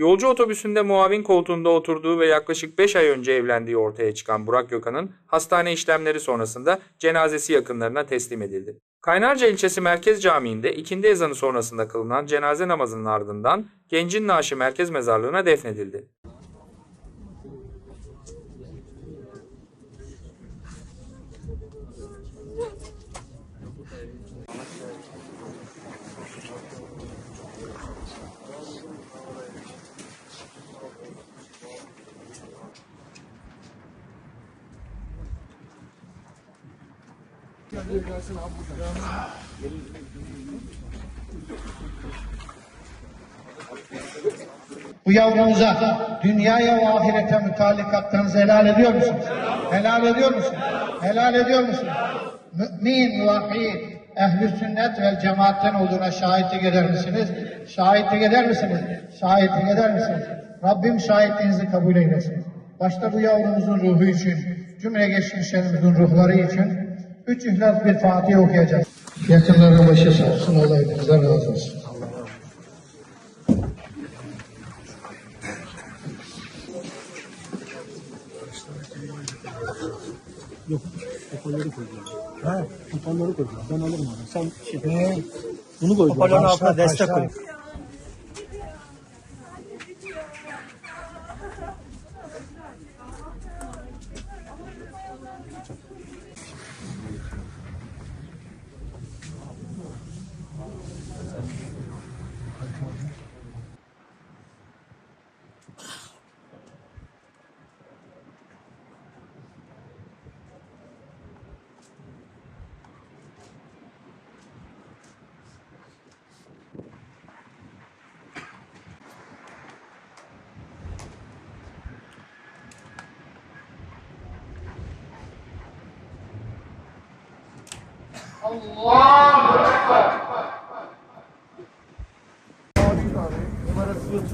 Yolcu otobüsünde muavin koltuğunda oturduğu ve yaklaşık 5 ay önce evlendiği ortaya çıkan Burak Gökhan'ın hastane işlemleri sonrasında cenazesi yakınlarına teslim edildi. Kaynarca ilçesi Merkez Camii'nde ikindi ezanı sonrasında kılınan cenaze namazının ardından gencin naaşı merkez mezarlığına defnedildi. Bu yavrumuza dünyaya ve ahirete mütallikatlarınızı helal ediyor musunuz? Helal ediyor musunuz? Helal ediyor musunuz? Mümin, vahid, ehl sünnet ve cemaatten olduğuna şahitlik eder misiniz? Şahitlik eder misiniz? Şahitlik eder misiniz? Rabbim şahitliğinizi kabul eylesin. Başta bu yavrumuzun ruhu için, cümle geçmişlerimizin ruhları için üç ihlas bir Fatiha okuyacağız. Yakınların başı sağ olsun. Allah hepinizden razı olsun. Yok, hoparlörü koyacağım. Ha, hoparlörü koyacağım. Ben alırım onu. Sen şey, bunu koy. Hoparlörün altına destek koy. Allahu Ekber. Numarası yok.